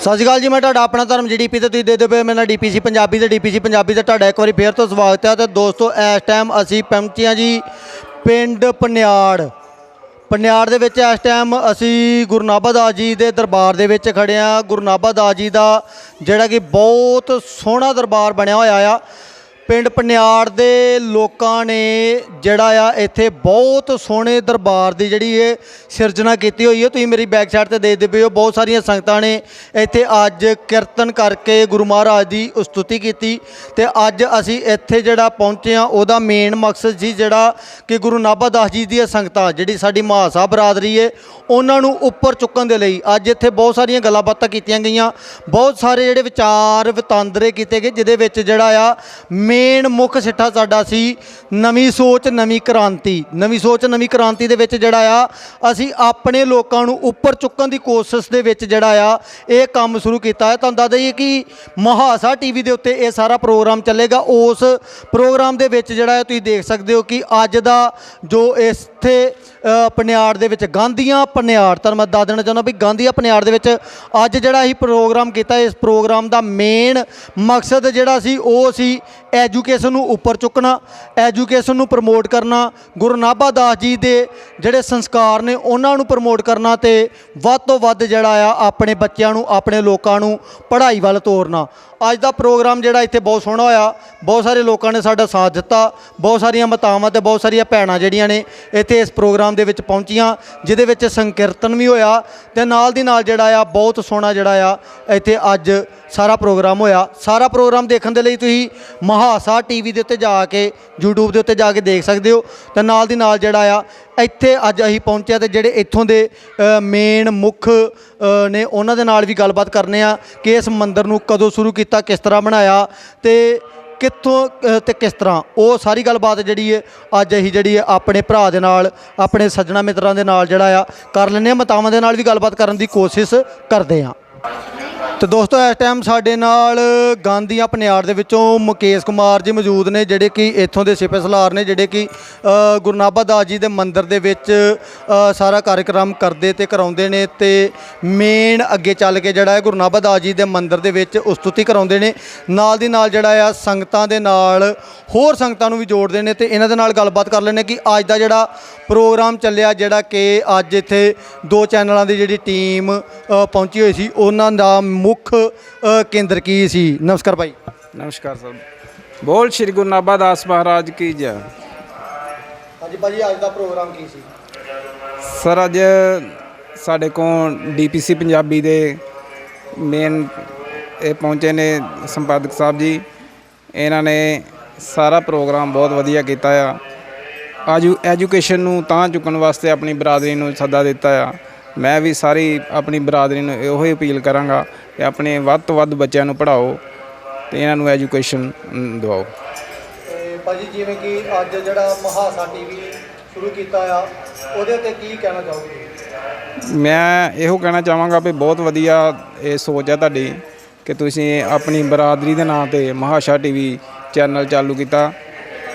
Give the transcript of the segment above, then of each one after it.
ਸਤਿ ਸ਼੍ਰੀ ਅਕਾਲ ਜੀ, ਮੈਂ ਤੁਹਾਡਾ ਆਪਣਾ ਧਰਮ ਜੀਡੀਪੀ ਤੇ ਤੁਸੀਂ ਦੇ ਪਏ ਮੇਰੇ ਨਾਲ ਡੀਪੀਸੀ ਪੰਜਾਬੀ ਤੇ ਡੀਪੀਸੀ ਪੰਜਾਬੀ ਤੇ ਤੁਹਾਡਾ ਇੱਕ ਵਾਰੀ ਫੇਰ ਤੋਂ ਸਵਾਗਤ ਹੈ ਤੇ ਦੋਸਤੋ, ਇਸ ਟਾਈਮ ਅਸੀਂ ਪਹੁੰਚੇ ਹਾਂ ਜੀ ਪਿੰਡ ਪਨਿਆੜ। ਪਨਿਆੜ ਦੇ ਵਿੱਚ ਇਸ ਟਾਈਮ ਅਸੀਂ ਗੁਰੂ ਨਾਭਾ ਦਾਸ ਜੀ ਦੇ ਦਰਬਾਰ ਦੇ ਵਿੱਚ ਖੜੇ ਹਾਂ। ਗੁਰੂ ਨਾਭਾ ਦਾਸ ਜੀ ਦਾ ਜਿਹੜਾ ਕਿ ਬਹੁਤ ਸੋਹਣਾ ਦਰਬਾਰ ਬਣਿਆ ਹੋਇਆ ਆ। ਪਿੰਡ ਪਨਿਆੜ ਦੇ ਲੋਕਾਂ ਨੇ ਜਿਹੜਾ ਆ ਇੱਥੇ ਬਹੁਤ ਸੋਹਣੇ ਦਰਬਾਰ ਦੀ ਜਿਹੜੀ ਇਹ ਸਿਰਜਣਾ ਕੀਤੀ ਹੋਈ ਹੈ। ਤੁਸੀਂ ਮੇਰੀ ਬੈਕ ਸਾਈਡ ਤੇ ਦੇਖਦੇ ਪਏ ਹੋ, ਬਹੁਤ ਸਾਰੀਆਂ ਸੰਗਤਾਂ ਨੇ ਇੱਥੇ ਅੱਜ ਕੀਰਤਨ ਕਰਕੇ ਗੁਰੂ ਮਹਾਰਾਜ ਦੀ ਉਸਤੁਤੀ ਕੀਤੀ ਤੇ ਅੱਜ ਅਸੀਂ ਇੱਥੇ ਜਿਹੜਾ ਪਹੁੰਚੇ ਆ ਉਹਦਾ ਮੇਨ ਮਕਸਦ ਸੀ ਜਿਹੜਾ ਕਿ ਗੁਰੂ ਨਾਭਾ ਦਾਸ ਜੀ ਦੀਆਂ ਸੰਗਤਾਂ, ਜਿਹੜੀ ਸਾਡੀ ਮਹਾਸਾ ਬਰਾਦਰੀ ਹੈ, ਉਹਨਾਂ ਨੂੰ ਉੱਪਰ ਚੁੱਕਣ ਦੇ ਲਈ ਅੱਜ ਇੱਥੇ ਬਹੁਤ ਸਾਰੀਆਂ ਗੱਲਾਂ ਬਾਤਾਂ ਕੀਤੀਆਂ ਗਈਆਂ। ਬਹੁਤ ਸਾਰੇ ਜਿਹੜੇ ਵਿਚਾਰ, ਵਤਾਂਦਰੇ ਕੀਤੇ ਗਏ, ਜਿਹਦੇ ਵਿੱਚ ਜਿਹੜਾ ਆ ਮੇਨ ਮੁੱਖ ਸਿੱਟਾ ਸਾਡਾ ਸੀ ਨਵੀਂ ਸੋਚ ਨਵੀਂ ਕ੍ਰਾਂਤੀ। ਨਵੀਂ ਸੋਚ ਨਵੀਂ ਕ੍ਰਾਂਤੀ ਦੇ ਵਿੱਚ ਜਿਹੜਾ ਆ ਅਸੀਂ ਆਪਣੇ ਲੋਕਾਂ ਨੂੰ ਉੱਪਰ ਚੁੱਕਣ ਦੀ ਕੋਸ਼ਿਸ਼ ਦੇ ਵਿੱਚ ਜਿਹੜਾ ਆ ਇਹ ਕੰਮ ਸ਼ੁਰੂ ਕੀਤਾ ਹੈ। ਤੁਹਾਨੂੰ ਦੱਸ ਦਈਏ ਕਿ ਮਹਾਸਾ ਟੀਵੀ ਦੇ ਉੱਤੇ ਇਹ ਸਾਰਾ ਪ੍ਰੋਗਰਾਮ ਚੱਲੇਗਾ। ਉਸ ਪ੍ਰੋਗਰਾਮ ਦੇ ਵਿੱਚ ਜਿਹੜਾ ਹੈ ਤੁਸੀਂ ਦੇਖ ਸਕਦੇ ਹੋ ਕਿ ਅੱਜ ਦਾ ਜੋ ਇੱਥੇ ਅ, ਪਨਿਆੜ ਦੇ ਵਿੱਚ ਗਾਂਧੀਆਂ ਪਨਿਆੜ ਤੁਹਾਨੂੰ ਮੈਂ ਦੱਸ ਦੇਣਾ ਚਾਹੁੰਦਾ ਵੀ ਗਾਂਧੀਆਂ ਪਨਿਆੜ ਦੇ ਵਿੱਚ ਅੱਜ ਜਿਹੜਾ ਅਸੀਂ ਪ੍ਰੋਗਰਾਮ ਕੀਤਾ ਇਸ ਪ੍ਰੋਗਰਾਮ ਦਾ ਮੇਨ ਮਕਸਦ ਜਿਹੜਾ ਸੀ ਉਹ ਸੀ ਐਜੂਕੇਸ਼ਨ ਨੂੰ ਉੱਪਰ ਚੁੱਕਣਾ, ਐਜੂਕੇਸ਼ਨ ਨੂੰ ਪ੍ਰਮੋਟ ਕਰਨਾ, ਗੁਰੂ ਨਾਭਾ ਦਾਸ ਜੀ ਦੇ ਜਿਹੜੇ ਸੰਸਕਾਰ ਨੇ ਉਹਨਾਂ ਨੂੰ ਪ੍ਰਮੋਟ ਕਰਨਾ ਤੇ ਵੱਧ ਤੋਂ ਵੱਧ ਜਿਹੜਾ ਆ ਆਪਣੇ ਬੱਚਿਆਂ ਨੂੰ, ਆਪਣੇ ਲੋਕਾਂ ਨੂੰ ਪੜ੍ਹਾਈ ਵੱਲ ਤੋਰਨਾ। ਅੱਜ ਦਾ ਪ੍ਰੋਗਰਾਮ ਜਿਹੜਾ ਇੱਥੇ ਬਹੁਤ ਸੋਹਣਾ ਹੋਇਆ, ਬਹੁਤ ਸਾਰੇ ਲੋਕਾਂ ਨੇ ਸਾਡਾ ਸਾਥ ਦਿੱਤਾ, ਬਹੁਤ ਸਾਰੀਆਂ ਮਾਤਾਵਾਂ ਤੇ ਬਹੁਤ ਸਾਰੀਆਂ ਭੈਣਾਂ ਜਿਹੜੀਆਂ ਨੇ ਇੱਥੇ ਇਸ ਪ੍ਰੋਗਰਾਮ ਦੇ ਵਿੱਚ ਪਹੁੰਚੀਆਂ, ਜਿਹਦੇ ਵਿੱਚ ਸੰਕੀਰਤਨ ਵੀ ਹੋਇਆ ਤੇ ਨਾਲ ਦੀ ਨਾਲ ਜਿਹੜਾ ਆ ਬਹੁਤ ਸੋਹਣਾ ਜਿਹੜਾ ਆ ਇੱਥੇ ਅੱਜ ਸਾਰਾ ਪ੍ਰੋਗਰਾਮ ਹੋਇਆ। ਸਾਰਾ ਪ੍ਰੋਗਰਾਮ ਦੇਖਣ ਦੇ ਲਈ ਤੁਸੀਂ ਮਹਾਸਾ ਟੀਵੀ ਦੇ ਉੱਤੇ ਜਾ ਕੇ YouTube ਦੇ ਉੱਤੇ ਜਾ ਕੇ ਦੇਖ ਸਕਦੇ ਹੋ। ਤੇ ਨਾਲ ਦੀ ਨਾਲ ਜਿਹੜਾ ਆ ਇੱਥੇ ਅੱਜ ਅਸੀਂ ਪਹੁੰਚਿਆ ਤੇ ਜਿਹੜੇ ਇੱਥੋਂ ਦੇ ਮੇਨ ਮੁੱਖ ਨੇ ਉਹਨਾਂ ਦੇ ਨਾਲ ਵੀ ਗੱਲਬਾਤ ਕਰਨੇ ਆ ਕਿ ਇਸ ਮੰਦਿਰ ਨੂੰ ਕਦੋਂ ਸ਼ੁਰੂ ਕੀਤਾ ਕਿਸ ਤਰ੍ਹਾਂ ਬਣਾਇਆ ਤੇ ਕਿੱਥੋਂ ਅ, ਤੇ ਕਿਸ ਤਰ੍ਹਾਂ। ਉਹ ਸਾਰੀ ਗੱਲਬਾਤ ਜਿਹੜੀ ਹੈ ਅੱਜ ਅਸੀਂ ਜਿਹੜੀ ਹੈ ਆਪਣੇ ਭਰਾ ਦੇ ਨਾਲ ਆਪਣੇ ਸੱਜਣਾ ਮਿੱਤਰਾਂ ਦੇ ਨਾਲ ਜਿਹੜਾ ਆ ਕਰ ਲੈਂਦੇ ਆ ਮਤਾਵਾਂ ਦੇ ਨਾਲ ਵੀ ਗੱਲਬਾਤ ਕਰਨ ਦੀ ਕੋਸ਼ਿਸ਼ ਕਰਦੇ ਆ ਤੇ ਦੋਸਤੋ ਇਸ ਟਾਈਮ ਸਾਡੇ ਨਾਲ ਗਾਂਧੀਆਂ ਪਨਿਆੜ ਦੇ ਵਿੱਚੋਂ ਮੁਕੇਸ਼ ਕੁਮਾਰ ਜੀ ਮੌਜੂਦ ਨੇ ਜਿਹੜੇ ਕਿ ਇੱਥੋਂ ਦੇ ਸਿਪੇ ਸਲਾਰ ਨੇ ਜਿਹੜੇ ਕਿ ਅ, ਗੁਰੂ ਨਾਭਾ ਦਾਸ ਜੀ ਦੇ ਮੰਦਿਰ ਦੇ ਵਿੱਚ ਸਾਰਾ ਕਾਰਜਕ੍ਰਮ ਕਰਦੇ ਤੇ ਕਰਾਉਂਦੇ ਨੇ ਤੇ ਮੇਨ ਅੱਗੇ ਚੱਲ ਕੇ ਜਿਹੜਾ ਹੈ ਗੁਰੂ ਨਾਭਾ ਦਾਸ ਜੀ ਦੇ ਮੰਦਿਰ ਦੇ ਵਿੱਚ ਉਸਤੁਤੀ ਕਰਾਉਂਦੇ ਨੇ। ਨਾਲ ਦੀ ਨਾਲ ਜਿਹੜਾ ਆ ਸੰਗਤਾਂ ਦੇ ਨਾਲ ਹੋਰ ਸੰਗਤਾਂ ਨੂੰ ਵੀ ਜੋੜਦੇ ਨੇ ਤੇ ਇਹਨਾਂ ਦੇ ਨਾਲ ਗੱਲਬਾਤ ਕਰ ਲੈਣੇ ਕਿ ਅੱਜ ਦਾ ਜਿਹੜਾ ਪ੍ਰੋਗਰਾਮ ਚੱਲਿਆ ਜਿਹੜਾ ਕਿ ਅੱਜ ਇੱਥੇ ਦੋ ਚੈਨਲਾਂ ਦੀ ਜਿਹੜੀ ਟੀਮ ਪਹੁੰਚੀ ਹੋਈ ਸੀ ਉਹਨਾਂ ਦਾ ਮੁੱਖ ਕੇਂਦਰ ਕੀ ਸੀ? ਨਮਸਕਾਰ ਭਾਈ। ਨਮਸਕਾਰ ਸਰ। ਬੋਲ ਸ਼੍ਰੀ ਗੁਰੂ ਨਾਭਾ ਦਾਸ ਮਹਾਰਾਜ ਕੀ ਜੈ। ਹਾਂਜੀ ਭਾਜੀ ਅੱਜ ਦਾ ਪ੍ਰੋਗਰਾਮ ਕੀ ਸੀ? ਸਰ ਅੱਜ ਸਾਡੇ ਕੋਲ ਡੀਪੀਸੀ ਪੰਜਾਬੀ ਦੇ ਮੇਨ ਇਹ ਪਹੁੰਚੇ ਨੇ ਸੰਪਾਦਕ ਸਾਹਿਬ ਜੀ। ਇਹਨਾਂ ਨੇ ਸਾਰਾ ਪ੍ਰੋਗਰਾਮ ਬਹੁਤ ਵਧੀਆ ਕੀਤਾ ਆ। ਆਜੂ ਐਜੂਕੇਸ਼ਨ ਨੂੰ ਤਾਂ ਚੁੱਕਣ ਵਾਸਤੇ ਆਪਣੀ ਬਰਾਦਰੀ ਨੂੰ ਸੱਦਾ ਦਿੱਤਾ ਆ। ਮੈਂ ਵੀ ਸਾਰੀ ਆਪਣੀ ਬਰਾਦਰੀ ਨੂੰ ਇਹੋ ਹੀ ਅਪੀਲ ਕਰਾਂਗਾ ਕਿ ਆਪਣੇ ਵੱਧ ਤੋਂ ਵੱਧ ਬੱਚਿਆਂ ਨੂੰ ਪੜ੍ਹਾਓ ਤੇ ਇਹਨਾਂ ਨੂੰ ਐਜੂਕੇਸ਼ਨ ਦਿਵਾਓ। ਭਾਜੀ ਜਿਵੇਂ ਕਿ ਅੱਜ ਜਿਹੜਾ ਮਹਾਸਾ ਟੀਵੀ ਸ਼ੁਰੂ ਕੀਤਾ ਆ ਉਹਦੇ ਉੱਤੇ ਕੀ ਕਹਿਣਾ ਚਾਹੋਗੇ? ਮੈਂ ਇਹੋ ਕਹਿਣਾ ਚਾਹਾਂਗਾ ਵੀ ਬਹੁਤ ਵਧੀਆ ਇਹ ਸੋਚ ਹੈ ਤੁਹਾਡੀ ਕਿ ਤੁਸੀਂ ਆਪਣੀ ਬਰਾਦਰੀ ਦੇ ਨਾਂ ਤੇ ਮਹਾਸ਼ਾ ਟੀਵੀ ਚੈਨਲ ਚਾਲੂ ਕੀਤਾ।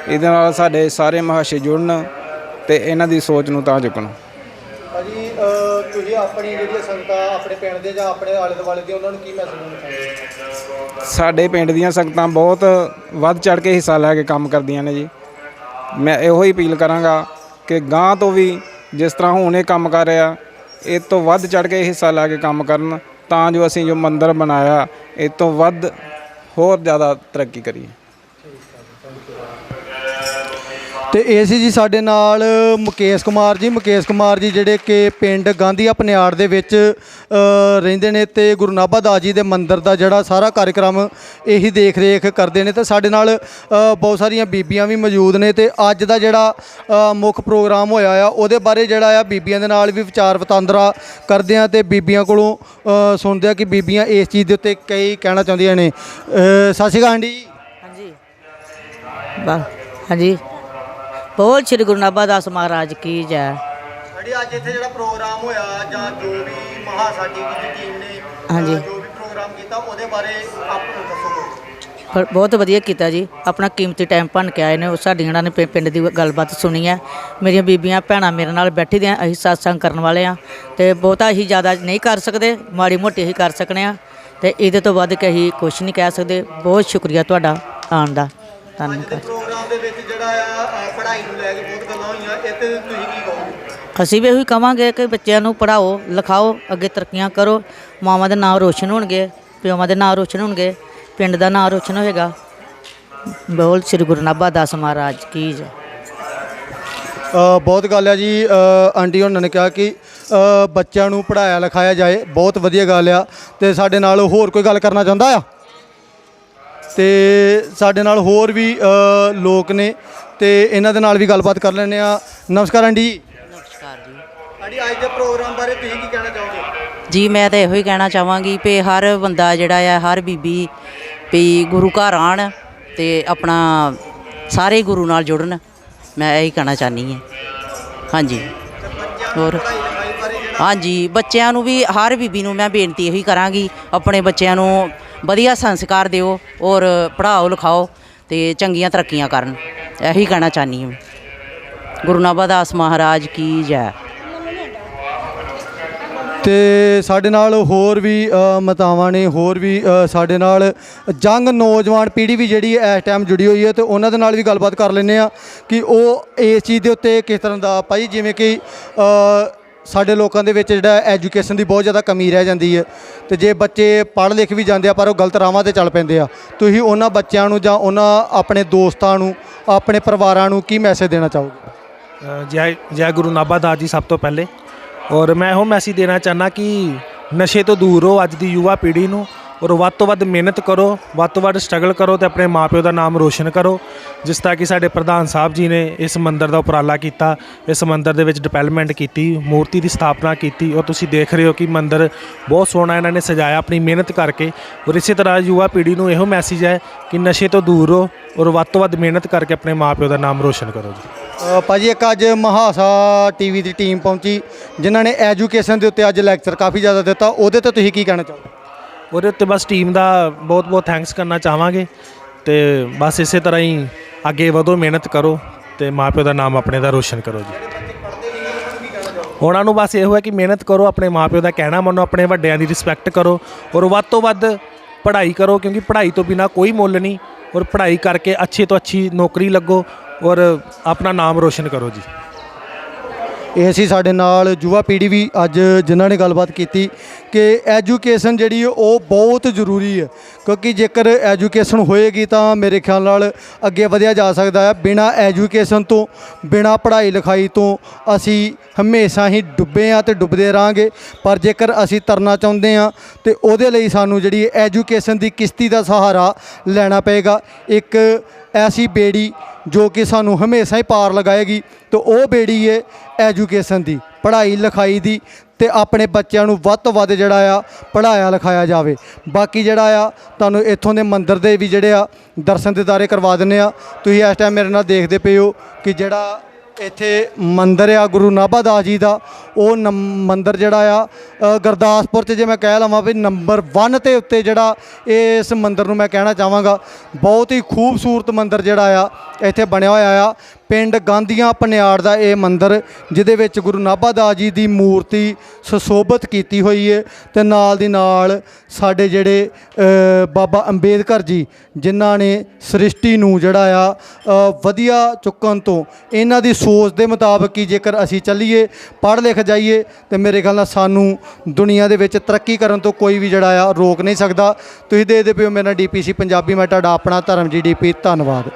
ਇਹਦੇ ਨਾਲ ਸਾਡੇ ਸਾਰੇ ਮਹਾਸ਼ੇ ਜੁੜਨ ਤੇ ਇਹਨਾਂ ਦੀ ਸੋਚ ਨੂੰ ਤਾਂ ਚੁੱਕਣ। ਤੁਸੀਂ ਆਪਣੀ ਜਿਹੜੀਆਂ ਸੰਗਤਾਂ ਆਪਣੇ ਪਿੰਡ ਦੇ ਜਾਂ ਆਪਣੇ ਆਲੇ ਦੁਆਲੇ ਦੇ ਉਹਨਾਂ ਨੂੰ ਕੀ ਮੈਸੇਜ ਦੇਣਾ ਚਾਹੁੰਦੇ ਸਾਡੇ ਪਿੰਡ ਦੀਆਂ ਸੰਗਤਾਂ ਬਹੁਤ ਵੱਧ ਚੜ ਕੇ ਹਿੱਸਾ ਲੈ ਕੇ ਕੰਮ ਕਰਦੀਆਂ ਨੇ ਜੀ। ਮੈਂ ਇਹੋ ਹੀ ਅਪੀਲ ਕਰਾਂਗਾ ਕਿ ਗਾਂ ਤੋਂ ਵੀ ਜਿਸ ਤਰ੍ਹਾਂ ਹੁਣ ਇਹ ਕੰਮ ਕਰ ਰਿਹਾ, ਇਹ ਤੋਂ ਵੱਧ ਚੜ ਕੇ ਹਿੱਸਾ ਲੈ ਕੇ ਕੰਮ ਕਰਨ ਤਾਂ ਜੋ ਅਸੀਂ ਜੋ ਮੰਦਿਰ ਬਣਾਇਆ, ਇਹ ਤੋਂ ਵੱਧ ਹੋਰ ਜ਼ਿਆਦਾ ਤਰੱਕੀ ਕਰੀਏ। ਤੇ ਇਹ ਸੀ ਜੀ ਸਾਡੇ ਨਾਲ ਮੁਕੇਸ਼ ਕੁਮਾਰ ਜੀ। ਮੁਕੇਸ਼ ਕੁਮਾਰ ਜੀ ਜਿਹੜੇ ਕਿ ਪਿੰਡ ਗਾਂਧੀਆ ਪਨਿਆੜ ਦੇ ਵਿੱਚ ਰਹਿੰਦੇ ਨੇ ਤੇ ਗੁਰੂ ਨਾਭਾ ਦਾਸ ਜੀ ਦੇ ਮੰਦਿਰ ਦਾ ਜਿਹੜਾ ਸਾਰਾ ਕਾਰਜਕ੍ਰਮ ਇਹੀ ਦੇਖ ਰੇਖ ਕਰਦੇ ਨੇ। ਤੇ ਸਾਡੇ ਨਾਲ ਬਹੁਤ ਸਾਰੀਆਂ ਬੀਬੀਆਂ ਵੀ ਮੌਜੂਦ ਨੇ ਤੇ ਅੱਜ ਦਾ ਜਿਹੜਾ ਮੁੱਖ ਪ੍ਰੋਗਰਾਮ ਹੋਇਆ ਆ, ਉਹਦੇ ਬਾਰੇ ਜਿਹੜਾ ਆ ਬੀਬੀਆਂ ਦੇ ਨਾਲ ਵੀ ਵਿਚਾਰ ਵਟਾਂਦਰਾ ਕਰਦੇ ਆ ਤੇ ਬੀਬੀਆਂ ਕੋਲੋਂ ਸੁਣਦੇ ਆ ਕਿ ਬੀਬੀਆਂ ਇਸ ਚੀਜ਼ ਦੇ ਉੱਤੇ ਕਈ ਕਹਿਣਾ ਚਾਹੁੰਦੀਆਂ ਨੇ। ਸਤਿ ਸ਼੍ਰੀ ਅਕਾਲ ਆਂਟੀ ਜੀ। ਹਾਂਜੀ। ਬਾ ਹਾਂਜੀ। ਬੋਲ ਸ਼੍ਰੀ ਗੁਰੂ ਨਾਭਾ ਦਾਸ ਮਹਾਰਾਜ ਕੀ ਜੈ। ਜਿਹੜੀ ਅੱਜ ਇੱਥੇ ਜਿਹੜਾ ਪ੍ਰੋਗਰਾਮ ਹੋਇਆ ਜਾਂ ਜੋ ਵੀ ਮਹਾਸਾ ਟੀਵੀ ਦੀ ਟੀਮ ਨੇ ਹਾਂਜੀ। ਜੋ ਵੀ ਪ੍ਰੋਗਰਾਮ ਕੀਤਾ ਉਹਦੇ ਬਾਰੇ ਆਪ ਨੂੰ ਦੱਸੋ ਬ- ਬਹੁਤ ਵਧੀਆ ਕੀਤਾ ਜੀ। ਆਪਣਾ ਕੀਮਤੀ ਟਾਈਮ ਭੰਨ ਕੇ ਆਏ ਨੇ ਉਹ ਸਾਡੀ ਇਹਨਾਂ ਨੇ ਪਿੰ- ਪਿੰਡ ਦੀ ਗੱਲਬਾਤ ਸੁਣੀ ਹੈ। ਮੇਰੀਆਂ ਬੀਬੀਆਂ ਭੈਣਾਂ ਮੇਰੇ ਨਾਲ ਬੈਠੀ ਦੀਆਂ ਅਸੀਂ satsang ਕਰਨ ਵਾਲੇ ਆ ਤੇ ਬਹੁਤਾ ਅਸੀਂ ਜ਼ਿਆਦਾ ਨਹੀਂ ਕਰ ਸਕਦੇ ਮਾੜੀ ਮੋਟੀ ਅਸੀਂ ਕਰ ਸਕਨੇ ਆ ਤੇ ਇਹਦੇ ਤੋਂ ਵੱਧ ਕੇ ਅਸੀਂ ਕੁਝ ਨਹੀਂ ਕਹਿ ਸਕਦੇ। ਬਹੁਤ ਸ਼ੁਕਰੀਆ ਤੁਹਾਡਾ ਆਉਣ ਦਾ। ਧੰਨਵਾਦ। ਪ੍ਰੋਗਰਾਮ ਦੇ ਵਿੱਚ ਜਿਹੜਾ ਆ ਪੜ੍ਹਾਈ ਨੂੰ ਲੈ ਕੇ ਬਹੁਤ ਗੱਲਾਂ ਹੋਈਆਂ ਇਹ ਤੇ ਤੁਸੀਂ ਕੀ ਕਹੋਗੇ? ਅਸੀਂ ਵੀ ਇਹੀ ਕਵਾਂਗੇ ਕਿ ਬੱਚਿਆਂ ਨੂੰ ਪੜ੍ਹਾਓ ਲਿਖਾਓ ਅੱਗੇ ਤਰੱਕੀਆਂ ਕਰੋ। ਮਾਵਾਂ ਦੇ ਨਾਂ ਰੋਸ਼ਨ ਹੋਣਗੇ ਪਿਓਾਂ ਦੇ ਨਾਂ ਰੋਸ਼ਨ ਹੋਣਗੇ ਪਿੰਡ ਦਾ ਨਾਂ ਰੋਸ਼ਨ ਹੋਏਗਾ। ਬੋਲ ਸ੍ਰੀ ਗੁਰੂ ਨਾਭਾ ਦਾਸ ਮਹਾਰਾਜ ਕੀ ਜੈ। ਅ, ਬਹੁਤ ਗੱਲ ਆ ਜੀ ਅ, ਆਂਟੀ ਉਹਨਾਂ ਨੇ ਕਿਹਾ ਕਿ ਅ, ਬੱਚਿਆਂ ਨੂੰ ਪੜਾਇਆ ਲਿਖਾਇਆ ਜਾਏ ਬਹੁਤ ਵਧੀਆ ਗੱਲ ਆ। ਤੇ ਸਾਡੇ ਨਾਲ ਹੋਰ ਕੋਈ ਗੱਲ ਕਰਨਾ ਚਾਹੁੰਦਾ ਆ? ਤੇ ਸਾਡੇ ਨਾਲ ਹੋਰ ਵੀ ਅ, ਲੋਕ ਨੇ ਤੇ ਇਹਨਾਂ ਦੇ ਨਾਲ ਵੀ ਗੱਲਬਾਤ ਕਰ ਲੈਂਦੇ ਆ ਨਮਸਕਾਰ ਆਂਟੀ ਜੀ। ਨਮਸਕਾਰ ਜੀ। ਆਂਟੀ ਅੱਜ ਦੇ ਪ੍ਰੋਗਰਾਮ ਬਾਰੇ ਤੁਸੀਂ ਕੀ ਕਹਿਣਾ ਚਾਹੋਗੇ? ਜੀ ਮੈਂ ਤਾਂ ਇਹੋ ਹੀ ਕਹਿਣਾ ਚਾਹਾਂਗੀ ਕਿ ਹਰ ਬੰਦਾ ਜਿਹੜਾ ਆ ਹਰ ਬੀਬੀ ਵੀ ਗੁਰੂ ਘਰ ਆਣ ਤੇ ਆਪਣਾ ਸਾਰੇ ਗੁਰੂ ਨਾਲ ਜੁੜਨ ਮੈਂ ਇਹੀ ਕਹਿਣਾ ਚਾਹਨੀ ਹਾਂ। ਹਾਂਜੀ। ਹੋਰ? ਹਾਂਜੀ ਬੱਚਿਆਂ ਨੂੰ ਵੀ ਹਰ ਬੀਬੀ ਨੂੰ ਮੈਂ ਬੇਨਤੀ ਇਹੀ ਕਰਾਂਗੀ ਆਪਣੇ ਬੱਚਿਆਂ ਨੂੰ ਵਧੀਆ ਸੰਸਕਾਰ ਦਿਓ ਔਰ ਪੜ੍ਹਾਓ ਲਿਖਾਓ ਤੇ ਚੰਗੀਆਂ ਤਰੱਕੀਆਂ ਕਰਨ। ਇਹੀ ਕਹਿਣਾ ਚਾਹਨੀ ਹਾਂ। ਗੁਰੂ ਨਾਭਾ ਮਹਾਰਾਜ ਕੀ ਜੈ। ਤੇ ਸਾਡੇ ਨਾਲ ਹੋਰ ਵੀ ਅ, ਨੇ ਹੋਰ ਵੀ ਸਾਡੇ ਨਾਲ ਜੰਗ ਨੌਜਵਾਨ ਪੀੜ੍ਹੀ ਵੀ ਜਿਹੜੀ ਇਸ ਟਾਈਮ ਜੁੜੀ ਹੋਈ ਹੈ ਤੇ ਉਹਨਾਂ ਦੇ ਨਾਲ ਵੀ ਗੱਲਬਾਤ ਕਰ ਲੈਂਦੇ ਆ ਕਿ ਉਹ ਇਸ ਚੀਜ਼ ਦੇ ਉੱਤੇ ਕਿਸ ਤਰ੍ਹਾਂ ਦਾ ਭਾਈ ਜਿਵੇਂ ਕਿ ਸਾਡੇ ਲੋਕਾਂ ਦੇ ਵਿੱਚ ਜਿਹੜਾ ਐਜੂਕੇਸ਼ਨ ਦੀ ਬਹੁਤ ਜ਼ਿਆਦਾ ਕਮੀ ਰਹਿ ਜਾਂਦੀ ਹੈ ਤੇ ਜੇ ਬੱਚੇ ਪੜ੍ਹ ਲਿਖ ਵੀ ਜਾਂਦੇ ਆ ਪਰ ਉਹ ਗਲਤ ਰਾਹਾਂ ਤੇ ਚੱਲ ਪੈਂਦੇ ਆ, ਤੁਸੀਂ ਉਹਨਾਂ ਬੱਚਿਆਂ ਨੂੰ ਜਾਂ ਉਹਨਾਂ ਆਪਣੇ ਦੋਸਤਾਂ ਨੂੰ, ਆਪਣੇ ਪਰਿਵਾਰਾਂ ਨੂੰ ਕੀ ਮੈਸੇਜ ਦੇਣਾ ਚਾਹੋਗੇ? ਜੈ ਜੈ ਗੁਰੂ ਨਾਭਾ ਦਾਸ ਜੀ ਸਭ ਤੋਂ ਪਹਿਲੇ। ਔਰ ਮੈਂ ਉਹ ਮੈਸੇਜ ਦੇਣਾ ਚਾਹਨਾ ਕਿ ਨਸ਼ੇ ਤੋਂ ਦੂਰ ਰਹੋ ਅੱਜ ਦੀ ਯੁਵਾ ਪੀੜ੍ਹੀ ਨੂੰ। ਔਰ ਵੱਧ ਤੋਂ ਵੱਧ ਮਿਹਨਤ ਕਰੋ ਵੱਧ ਤੋਂ ਵੱਧ ਸਟਰਗਲ ਕਰੋ ਤੇ ਆਪਣੇ ਮਾਪਿਓ ਦਾ ਨਾਮ ਰੋਸ਼ਨ ਕਰੋ ਜਿਸ ਤਰ੍ਹਾਂ ਕਿ ਸਾਡੇ ਪ੍ਰਧਾਨ ਸਾਹਿਬ ਜੀ ਨੇ ਇਸ ਮੰਦਿਰ ਦਾ ਉਪਰਾਲਾ ਕੀਤਾ ਇਸ ਮੰਦਿਰ ਦੇ ਵਿੱਚ ਡਿਵੈਲਪਮੈਂਟ ਕੀਤੀ ਮੂਰਤੀ ਦੀ ਸਥਾਪਨਾ ਕੀਤੀ ਔਰ ਤੁਸੀਂ ਦੇਖ ਰਹੇ ਹੋ ਕਿ ਮੰਦਿਰ ਬਹੁਤ ਸੋਹਣਾ ਇਹਨਾਂ ਨੇ ਸਜਾਇਆ ਆਪਣੀ ਮਿਹਨਤ ਕਰਕੇ ਔਰ ਇਸੇ ਤਰ੍ਹਾਂ ਯੁਵਾ ਪੀੜ੍ਹੀ ਨੂੰ ਇਹੋ ਮੈਸੇਜ ਹੈ ਕਿ ਨਸ਼ੇ ਤੋਂ ਦੂਰ ਰਹੋ ਔਰ ਵੱਧ ਤੋਂ ਵੱਧ ਮਿਹਨਤ ਕਰਕੇ ਆਪਣੇ ਮਾਪਿਓ ਦਾ ਨਾਮ ਰੋਸ਼ਨ ਕਰੋ ਜੀ। ਅ, ਭਾਜੀ ਇੱਕ ਅੱਜ ਮਹਾਸਾ ਟੀਵੀ ਦੀ ਟੀਮ ਪਹੁੰਚੀ ਜਿਨ੍ਹਾਂ ਨੇ ਐਜੂਕੇਸ਼ਨ ਦੇ ਉੱਤੇ ਅੱਜ ਲੈਕਚਰ ਕਾਫੀ ਜ਼ਿਆਦਾ ਦਿੱਤਾ ਉਹਦੇ ਤੇ ਤੁਸੀਂ ਕੀ ਕਹਿਣਾ ਚਾਹੋਗੇ? ਉਹਦੇ ਉੱਤੇ ਬਸ ਟੀਮ ਦਾ ਬਹੁਤ ਬਹੁਤ ਥੈਂਕਸ ਕਰਨਾ ਚਾਹਾਂਗੇ ਤੇ ਬਸ ਇਸੇ ਤਰ੍ਹਾਂ ਹੀ ਅੱਗੇ ਵਧੋ, ਮਿਹਨਤ ਕਰੋ ਤੇ ਮਾਪਿਓ ਦਾ ਨਾਮ ਆਪਣੇ ਦਾ ਰੋਸ਼ਨ ਕਰੋ ਜੀ। ਉਹਨਾਂ ਨੂੰ ਬਸ ਇਹੋ ਹੈ ਕਿ ਮਿਹਨਤ ਕਰੋ, ਆਪਣੇ ਮਾਪਿਓ ਦਾ ਕਹਿਣਾ ਮੰਨੋ, ਆਪਣੇ ਵੱਡਿਆਂ ਦੀ ਰਿਸਪੈਕਟ ਕਰੋ ਔਰ ਵੱਧ ਤੋਂ ਵੱਧ ਪੜ੍ਹਾਈ ਕਰੋ ਕਿਉਂਕਿ ਪੜ੍ਹਾਈ ਤੋਂ ਬਿਨਾ ਕੋਈ ਮੁੱਲ ਨਹੀਂ ਔਰ ਪੜ੍ਹਾਈ ਕਰਕੇ ਅੱਛੇ ਤੋਂ ਅੱਛੀ ਨੌਕਰੀ ਲੱਗੋ ਔਰ ਆਪਣਾ ਨਾਮ ਰੋਸ਼ਨ ਕਰੋ ਜੀ। ਇਹ ਸੀ ਸਾਡੇ ਨਾਲ ਯੁਵਾ ਪੀੜ੍ਹੀ ਵੀ ਅੱਜ ਜਿਨ੍ਹਾਂ ਨੇ ਗੱਲਬਾਤ ਕੀਤੀ ਕਿ ਐਜੂਕੇਸ਼ਨ ਜਿਹੜੀ ਉਹ ਬਹੁਤ ਜ਼ਰੂਰੀ ਹੈ, ਕਿਉਂਕਿ ਜੇਕਰ ਐਜੂਕੇਸ਼ਨ ਹੋਏਗੀ ਤਾਂ ਮੇਰੇ ਖਿਆਲ ਨਾਲ ਅੱਗੇ ਵਧਿਆ ਜਾ ਸਕਦਾ ਹੈ। ਬਿਨਾ ਐਜੂਕੇਸ਼ਨ ਤੋਂ, ਬਿਨਾ ਪੜ੍ਹਾਈ ਲਿਖਾਈ ਤੋਂ ਅਸੀਂ ਹਮੇਸ਼ਾ ਹੀ ਡੁੱਬੇ ਆ ਤੇ ਡੁੱਬਦੇ ਰਹਾਂਗੇ। ਪਰ ਜੇਕਰ ਅਸੀਂ ਤਰਨਾ ਚਾਹੁੰਦੇ ਆ ਤੇ ਉਹਦੇ ਲਈ ਸਾਨੂੰ ਜਿਹੜੀ ਐਜੂਕੇਸ਼ਨ ਦੀ ਕਿਸ਼ਤੀ ਦਾ ਸਹਾਰਾ ਲੈਣਾ ਪਏਗਾ। ਇੱਕ ਐਸੀ ਬੇੜੀ ਜੋ ਕਿ ਸਾਨੂੰ ਹਮੇਸ਼ਾ ਹੀ ਪਾਰ ਲਗਾਏਗੀ ਤੇ ਉਹ ਬੇੜੀ ਹੈ ਐਜੂਕੇਸ਼ਨ ਦੀ, ਪੜ੍ਹਾਈ ਲਿਖਾਈ ਦੀ ਤੇ ਆਪਣੇ ਬੱਚਿਆਂ ਨੂੰ ਵੱਧ ਤੋਂ ਵੱਧ ਜਿਹੜਾ ਆ ਪੜ੍ਹਾਇਆ ਲਿਖਾਇਆ ਜਾਵੇ। ਬਾਕੀ ਜਿਹੜਾ ਆ, ਤੁਹਾਨੂੰ ਇੱਥੋਂ ਦੇ ਮੰਦਿਰ ਦੇ ਵੀ ਜਿਹੜੇ ਆ ਦਰਸ਼ਨ ਦਿਦਾਰੇ ਕਰਵਾ ਦਿੰਨੇ ਆ। ਤੁਸੀਂ ਇਸ ਟਾਈਮ ਮੇਰੇ ਨਾਲ ਦੇਖਦੇ ਪਏ ਹੋ ਕਿ ਜਿਹੜਾ ਇੱਥੇ ਮੰਦਿਰ ਆ ਗੁਰੂ ਨਾਭਾ ਦਾਸ ਜੀ ਦਾ ਉਹ ਨੰ- ਮੰਦਿਰ ਜਿਹੜਾ ਆ ਅ, ਗੁਰਦਾਸਪੁਰ 'ਚ ਜੇ ਮੈਂ ਕਹਿ ਲਵਾਂ ਵੀ ਨੰਬਰ 1 ਤੇ ਉੱਤੇ ਜਿਹੜਾ ਇਸ ਮੰਦਿਰ ਨੂੰ ਮੈਂ ਕਹਿਣਾ ਚਾਹਾਂਗਾ ਬਹੁਤ ਹੀ ਖੂਬਸੂਰਤ ਮੰਦਿਰ ਜਿਹੜਾ ਆ ਇੱਥੇ ਬਣਿਆ ਹੋਇਆ ਆ। ਪਿੰਡ ਗਾਂਧੀਆਂ ਪਨਿਆੜ ਦਾ ਇਹ ਮੰਦਿਰ ਜਿਹਦੇ ਵਿੱਚ ਗੁਰੂ ਨਾਭਾ ਦਾਸ ਜੀ ਦੀ ਮੂਰਤੀ ਸੁਸ਼ੋਭਿਤ ਕੀਤੀ ਹੋਈ ਹੈ ਤੇ ਨਾਲ ਦੀ ਨਾਲ ਸਾਡੇ ਜਿਹੜੇ ਬਾਬਾ ਅੰਬੇਦਕਰ ਜੀ ਜਿਨ੍ਹਾਂ ਨੇ ਸ੍ਰਿਸ਼ਟੀ ਨੂੰ ਜਿਹੜਾ ਆ ਵਧੀਆ ਚੁੱਕਣ ਤੋਂ ਇਹਨਾਂ ਦੀ ਸੋਚ ਦੇ ਮੁਤਾਬਕ ਹੀ ਜੇਕਰ ਅਸੀਂ ਚੱਲੀਏ ਪੜ੍ਹ ਲਿਖ ਜਾਈਏ ਤੇ ਮੇਰੇ ਖਿਆਲ ਨਾਲ ਸਾਨੂੰ ਦੁਨੀਆ ਦੇ ਵਿੱਚ ਤਰੱਕੀ ਕਰਨ ਤੋਂ ਕੋਈ ਵੀ ਜਿਹੜਾ ਆ ਰੋਕ ਨਹੀਂ ਸਕਦਾ। ਤੁਸੀਂ ਦੇਖਦੇ ਪਿਓ ਮੇਰਾ ਡੀਪੀਸੀ ਪੰਜਾਬੀ ਮੈਂ ਤੁਹਾਡਾ ਆਪਣਾ ਧਰਮ ਜੀ ਡੀਪੀ ਧੰਨਵਾਦ।